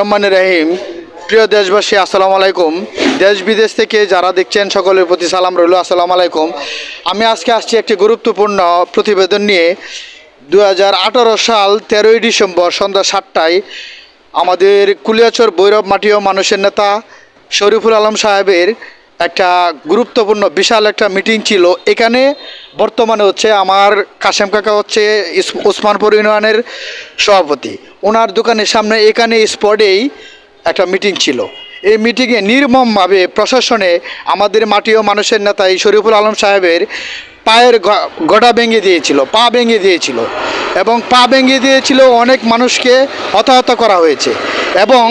রহমান রাহিম, প্রিয় দেশবাসী, আসসালামু আলাইকুম। দেশ বিদেশ থেকে যারা দেখছেন, সকলের প্রতি সালাম রইল, আসসালামু আলাইকুম। আমি আজকে আসছি একটি গুরুত্বপূর্ণ প্রতিবেদন নিয়ে। দু হাজার আঠারো সাল তেরোই ডিসেম্বর সন্ধ্যা সাতটায় আমাদের কুলিয়াচর ভৈরব মাটিও মানুষের নেতা শরীফুল আলম সাহেবের একটা গুরুত্বপূর্ণ, বিশাল একটা মিটিং ছিল। এখানে বর্তমানে হচ্ছে আমার কাশেম কাকা হচ্ছে ওসমানপুর ইউনিয়নের সভাপতি। ওনার দোকানের সামনে এখানে স্পটেই একটা মিটিং ছিল। এই মিটিংয়ে নির্মমভাবে প্রশাসনে আমাদের মাটি ও মানুষের নেতা এই শরীফুল আলম সাহেবের পায়ের গড়া ভেঙে দিয়েছিল, পা ভেঙে দিয়েছিল এবং পা ভেঙে দিয়েছিল অনেক মানুষকে হতাহত করা হয়েছে এবং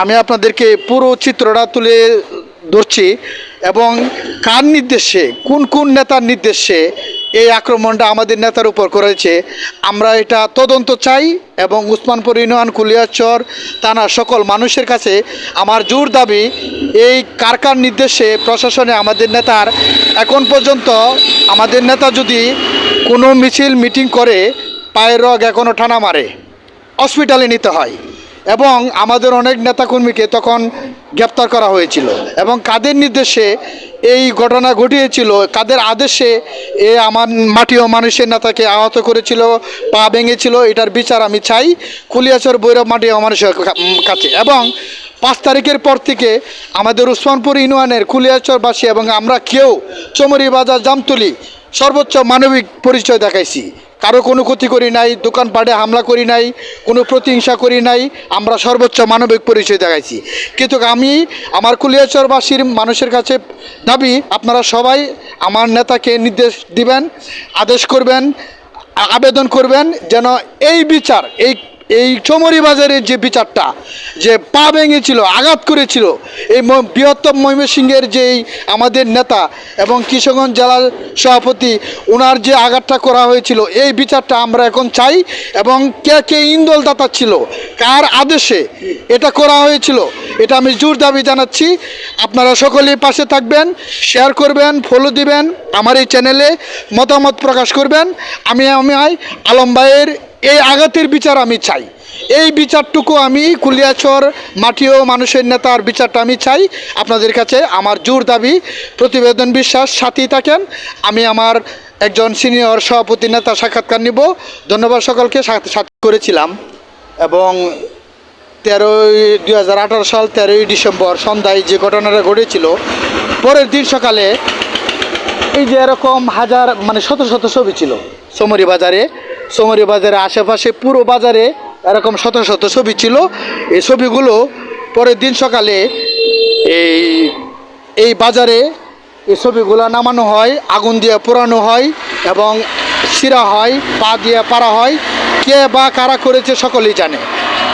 আমি আপনাদেরকে পুরো চিত্রটা তুলে ধরছি এবং কার নির্দেশে, কোন কোন নেতার নির্দেশে এই আক্রমণটা আমাদের নেতার উপর করেছে। আমরা এটা তদন্ত চাই এবং উসমানপুর ইউনিয়ন, কুলিয়াচর, থানার সকল মানুষের কাছে আমার জোর দাবি, এই কার কার নির্দেশে প্রশাসনে আমাদের নেতার, এখন পর্যন্ত আমাদের নেতা যদি কোনো মিছিল, মিটিং করে, পায়ের রগ এখনও টানা মারে, হসপিটালে নিতে হয়। এবং আমাদের অনেক নেতাকর্মীকে তখন গ্রেপ্তার করা হয়েছিল। এবং কাদের নির্দেশে এই ঘটনা ঘটিয়েছিল, কাদের আদেশে এ আমার মাটি ও মানুষের নেতাকে আহত করেছিল, পা ভেঙেছিল, এটার বিচার আমি চাই কুলিয়াচর বৈরব মাটি ও মানুষের কাছে। এবং পাঁচ তারিখের পর থেকে আমাদের উসমানপুর ইউনিয়নের কুলিয়াচরবাসী এবং আমরা কেউ চমরি বাজার, জামতুলি সর্বোচ্চ মানবিক পরিচয় দেখাইছি। কারও কোনো ক্ষতি করি নাই, দোকানপাটে হামলা করি নাই, কোনো প্রতিহিংসা করি নাই, আমরা সর্বোচ্চ মানবিক পরিচয় দেখাইছি। কিন্তু আমি আমার কুলিয়াচরবাসীর মানুষের কাছে দাবি, আপনারা সবাই আমার নেতাকে নির্দেশ দিবেন, আদেশ করবেন আবেদন করবেন যেন এই বিচার, এই এই চমরি বাজারের যে বিচারটা, যে পা ভেঙেছিল, আঘাত করেছিল, এই বৃহত্তম ময়মনসিংহের যেই আমাদের নেতা এবং কিশোরগঞ্জ জেলার সভাপতি ওনার যে আঘাতটা করা হয়েছিল, এই বিচারটা আমরা এখন চাই এবং কে কে ইন্দোলদাতা ছিল, কার আদেশে এটা করা হয়েছিল, এটা আমি জোর দাবি জানাচ্ছি। আপনারা সকলেই পাশে থাকবেন শেয়ার করবেন ফলো দিবেন, আমার এই চ্যানেলে মতামত প্রকাশ করবেন। আমি আমি আলম ভাইয়ের এই আঘাতের বিচার আমি চাই। এই বিচারটুকু আমি কুলিয়াচর মাটি ও মানুষের নেতার বিচারটা আমি চাই। আপনাদের কাছে আমার জোর দাবি, প্রতিবেদন বিশ্বাস, সাথেই থাকেন। আমি আমার একজন সিনিয়র সভাপতি নেতা সাক্ষাৎকার নিব। ধন্যবাদ সকলকে, সাথে করেছিলাম। এবং তেরোই, দুই হাজার আঠারো সাল তেরোই ডিসেম্বর সন্ধ্যায় যে ঘটনাটা ঘটেছিল, পরের দিন সকালে এই যে এরকম হাজার মানে শত শত ছবি ছিল সমরি বাজারে সমরি বাজারে আশেপাশে পুরো বাজারে এরকম শত শত ছবি ছিল। এই ছবিগুলো পরের দিন সকালে এই এই বাজারে এই ছবিগুলো নামানো হয়, আগুন দিয়ে পোড়ানো হয় এবং শিরা হয়, পা দিয়ে পারা হয়। কে বা কারা করেছে সকলেই জানে।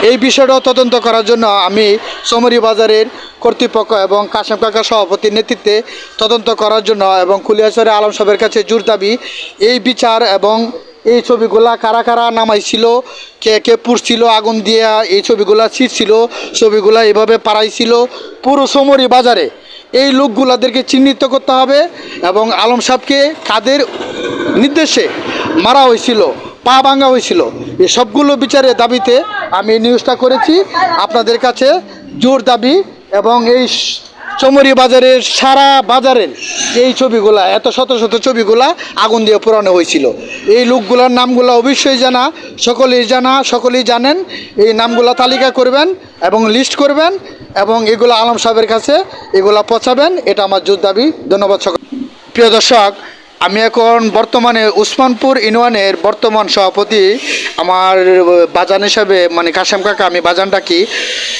এই বিষয়টাও তদন্ত করার জন্য আমি সমরি বাজারের কর্তৃপক্ষ এবং কাশেম কাকা সভাপতির নেতৃত্বে তদন্ত করার জন্য এবং কুলিয়াচরের আলম সাহেবের কাছে জোর দাবি, এই বিচার এবং এই ছবিগুলা কারা কারা নামাইছিল, কে কে পুড়ছিল আগুন দিয়ে এই ছবিগুলা ছিঁড়ছিল ছবিগুলা এভাবে পাড়াইছিল পুরো সমরি বাজারে। এই লোকগুলাদেরকে চিহ্নিত করতে হবে এবং আলম সাহেবকে কাদের নির্দেশে মারা হয়েছিল, পা ভাঙা হয়েছিল সবগুলো বিচারের দাবিতে আমি এই নিউজটা করেছি। আপনাদের কাছে জোর দাবি এবং এই চমরি বাজারের সারা বাজারের এই ছবিগুলা, এত শত শত ছবিগুলা আগুন দিয়ে পুরানো হয়েছিল। এই লোকগুলার নামগুলো অবশ্যই জানা, সকলেই জানা, সকলেই জানেন। এই নামগুলা তালিকা করবেন এবং লিস্ট করবেন এবং এগুলো আলম সাহেবের কাছে এগুলা পচাবেন এটা আমার জোর দাবি। ধন্যবাদ সকল প্রিয় দর্শক আমি এখন বর্তমানে উসমানপুর ইউনিয়নের বর্তমান সভাপতি। আমার বাজান হিসাবে মানে কাশেম কাকা, আমি বাজান ডাকি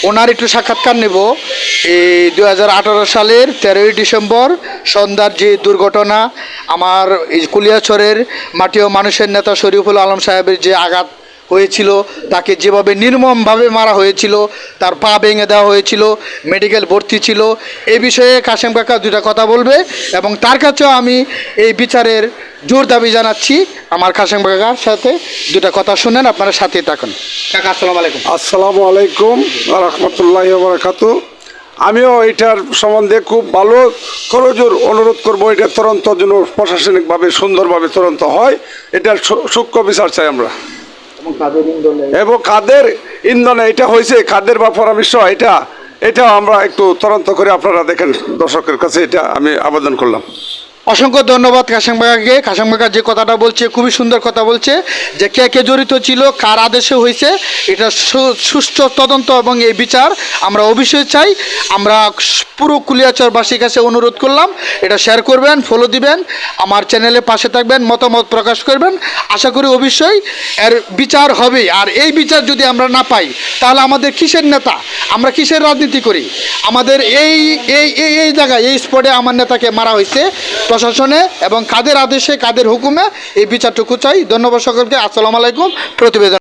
ওনার একটু সাক্ষাৎকার নেব। এই দু হাজার আঠারো সালের তেরোই ডিসেম্বর সন্ধ্যার যে দুর্ঘটনা, আমার এই কুলিয়াচরের মাটি ও মানুষের নেতা শরীফুল আলম সাহেবের যে আঘাত হয়েছিল, তাকে যেভাবে নির্মমভাবে মারা হয়েছিল, তার পা ভেঙে দেওয়া হয়েছিল মেডিকেল ভর্তি ছিল। এ বিষয়ে কাশেম কাকা দুটা কথা বলবে এবং তার কাছেও আমি এই বিচারের জোর দাবি জানাচ্ছি। আমার কাশেম কাকার সাথে দুটা কথা শুনেন, আপনারা সাথে থাকুন। কাকা, আসসালামু আলাইকুম। আসসালামু আলাইকুম রহমতুল্লাহ বারাকাতু আমিও এটার সম্বন্ধে খুব ভালো করজোর অনুরোধ করব, এটা তদন্ত যেন প্রশাসনিকভাবে সুন্দরভাবে তদন্ত হয়। এটার সূক্ষ্ম বিচার চাই আমরা। এবং কাদের ইন্ধনে? এটা হয়েছে কাদের বা পরামর্শ, এটা এটা আমরা একটু তদন্ত করে আপনারা দেখেন দর্শকের কাছে, এটা আমি আবেদন করলাম। অসংখ্য ধন্যবাদ কাশাং বাগাকে কাশাং বাগা যে কথাটা বলছে, খুবই সুন্দর কথা বলছে, যে কে কে জড়িত ছিল, কার আদেশে হয়েছে, এটা সুষ্ঠু তদন্ত এবং এই বিচার আমরা অবশ্যই চাই। আমরা পুরো কুলিয়াচরবাসীর কাছে অনুরোধ করলাম, এটা শেয়ার করবেন ফলো দিবেন, আমার চ্যানেলে পাশে থাকবেন, মতামত প্রকাশ করবেন। আশা করি অবশ্যই এর বিচার হবে আর এই বিচার যদি আমরা না পাই, তাহলে আমাদের কিসের নেতা? আমরা কিসের রাজনীতি করি? আমাদের এই এই এই এই জায়গায়, এই স্পটে আমার নেতাকে মারা হয়েছে। প্রশাসনে এবং কাদের আদেশে কাদের হুকুমে এই বিচারটুকু চাই। ধন্যবাদ সকলকে। আসসালামু আলাইকুম। প্রতিবেদন